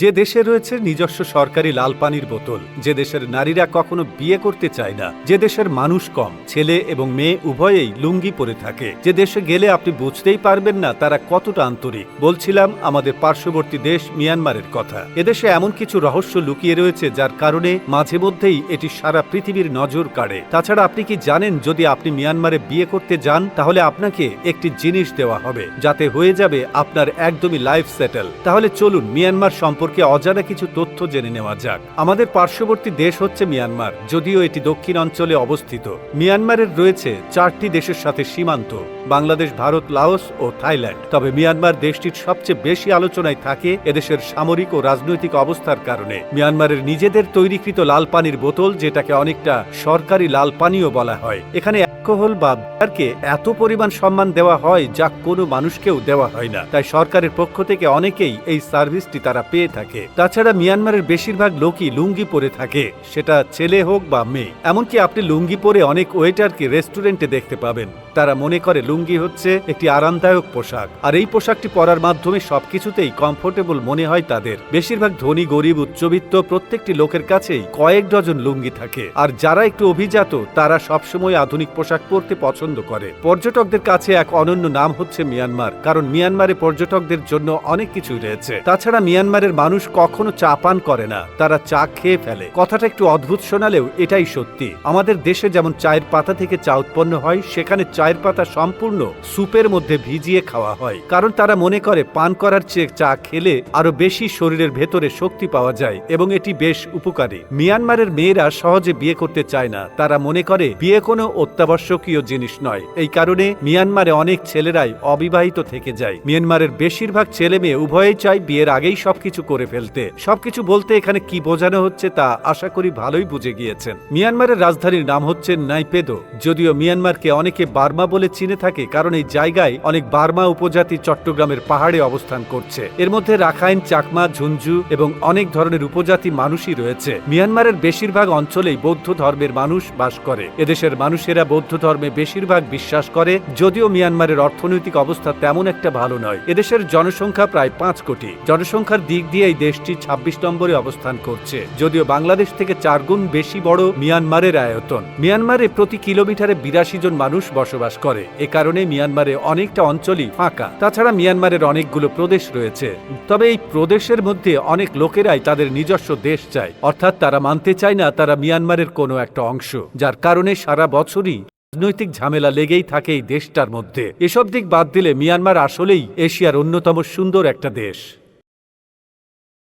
যে দেশে রয়েছে নিজস্ব সরকারি লাল পানির বোতল, যে দেশের নারীরা কখনো বিয়ে করতে চায় না, যে দেশের মানুষ কম, ছেলে এবং মেয়ে উভয়েই লুঙ্গি পরে থাকে। যে দেশে গেলে আপনি বুঝতেই পারবেন না তারা কতটা আন্তরিক। বলছিলাম আমাদের পার্শ্ববর্তী দেশ মিয়ানমারের কথা। এদেশে এমন কিছু রহস্য লুকিয়ে রয়েছে যার কারণে মাঝে মধ্যেই এটি সারা পৃথিবীর নজর কাড়ে। তাছাড়া আপনি কি জানেন যদি আপনি মিয়ানমারে বিয়ে করতে যান, তাহলে আপনাকে একটি জিনিস দেওয়া হবে, যাতে হয়ে যাবে আপনার একদমই লাইফ সেটেল। তাহলে চলুন মিয়ানমার সম্পর্কে অজানা কিছু তথ্য জেনে নেওয়া যাক। আমাদের পার্শ্ববর্তী দেশ হচ্ছে মিয়ানমার, যদিও এটি দক্ষিণ অঞ্চলে অবস্থিত। মিয়ানমারের রয়েছে চারটি দেশের সাথে সীমান্ত, বাংলাদেশ, ভারত, লাওস ও থাইল্যান্ড। তবে মিয়ানমার দেশটির সবচেয়ে বেশি আলোচনায় থাকে এদেশের সামরিক ও রাজনৈতিক অবস্থার কারণে। মিয়ানমারের নিজেদের তৈরিকৃত লাল পানির বোতল, যেটাকে অনেকটা সরকারি লাল পানীয় বলা হয়, এখানে অ্যালকোহল বা বিয়ারকে এত পরিমাণ সম্মান দেওয়া হয় যা কোনো মানুষকেও দেওয়া হয় না। তাই সরকারের পক্ষ থেকে অনেকেই এই সার্ভিসটি তারা পেয়ে থাকে। তাছাড়া মিয়ানমারের বেশিরভাগ লোকই লুঙ্গি পরে থাকে, সেটা ছেলে হোক বা মেয়ে। এমনকি আপনি লুঙ্গি পরে অনেক ওয়েটারকে রেস্টুরেন্টে দেখতে পাবেন। তারা মনে করে লুঙ্গি হচ্ছে একটি আরামদায়ক পোশাক। আর এই পোশাকটি পরার মাধ্যমে সবকিছুতেই কমফোর্টেবল মনে হয় তাদের। বেশিরভাগ ধনী, গরিব, উচ্চবিত্ত প্রত্যেকটি লোকের কাছেই কয়েক ডজন লুঙ্গি থাকে। আর যারা একটু অভিজাত, তারা সবসময় আধুনিক পোশাক পরতে পছন্দ করে। পর্যটকদের কাছে এক অনন্য নাম হচ্ছে মিয়ানমার, কারণ মিয়ানমারে পর্যটকদের জন্য অনেক কিছুই রয়েছে। তাছাড়া মিয়ানমারের মানুষ কখনো চা পান করে না, তারা চা খেয়ে ফেলে। কথাটা একটু অদ্ভুত শোনালেও এটাই সত্যি। আমাদের দেশে যেমন চায়ের পাতা থেকে চা উৎপন্ন হয়, সেখানে চায়ের পাতা সম্পূর্ণ সুপের মধ্যে ভিজিয়ে খাওয়া হয়। কারণ তারা মনে করে পান করার চেয়ে চা খেলে আরও বেশি শরীরের ভেতরে শক্তি পাওয়া যায়, এবং এটি বেশ উপকারী। মিয়ানমারের মেয়েরা সহজে বিয়ে করতে চায় না, তারা মনে করে বিয়ে কোনো অত্যাবশ্যকীয় জিনিস নয়। এই কারণে মিয়ানমারে অনেক ছেলেরাই অবিবাহিত থেকে যায়। মিয়ানমারের বেশিরভাগ ছেলে মেয়ে উভয়েই চায় বিয়ের আগেই সবকিছু করে ফেলতে। সবকিছু বলতে এখানে কি বোঝানো হচ্ছে তা আশা করি ভালোই বুঝে গিয়েছেন। মিয়ানমারের রাজধানীর নাম হচ্ছে নাইপেদো। যদিও মিয়ানমারকে অনেকে বার্মা বলে চিনে থাকে, কারণ এই জায়গায় অনেক বার্মা উপজাতি চট্টগ্রামের পাহাড়ে অবস্থান করছে। এর মধ্যে রাখাইন, চাকমা ঝুঞ্ঝু এবং অনেক ধরনের উপজাতি মানুষই রয়েছে। মিয়ানমারের বেশিরভাগ অঞ্চলেই বৌদ্ধ ধর্মের মানুষ বাস করে। এদেশের মানুষেরা বৌদ্ধ ধর্মে বেশিরভাগ বিশ্বাস করে, যদিও মিয়ানমারের অর্থনৈতিক অবস্থা তেমন একটা ভালো নয়। এদেশের জনসংখ্যা প্রায় পাঁচ কোটি। জনসংখ্যার দিক দিয়ে এই দেশটি ছাব্বিশ নম্বরে অবস্থান করছে। যদিও বাংলাদেশ থেকে চার গুণ বেশি বড় মিয়ানমারের আয়তন। মিয়ানমারে প্রতি কিলোমিটারে বিরাশি জন মানুষ বসবাস করে। এ কারণে মিয়ানমারে অনেকটা অঞ্চলই ফাঁকা। তাছাড়া মিয়ানমারের অনেকগুলো প্রদেশ রয়েছে। তবে এই প্রদেশের মধ্যে অনেক লোকেরাই তাদের নিজস্ব দেশ চায়। অর্থাৎ তারা মানতে চায় না তারা মিয়ানমারের কোনো একটা অংশ। যার কারণে সারা বছরই রাজনৈতিক ঝামেলা লেগেই থাকে এই দেশটার মধ্যে। এসব দিক বাদ দিলে মিয়ানমার আসলেই এশিয়ার অন্যতম সুন্দর একটা দেশ।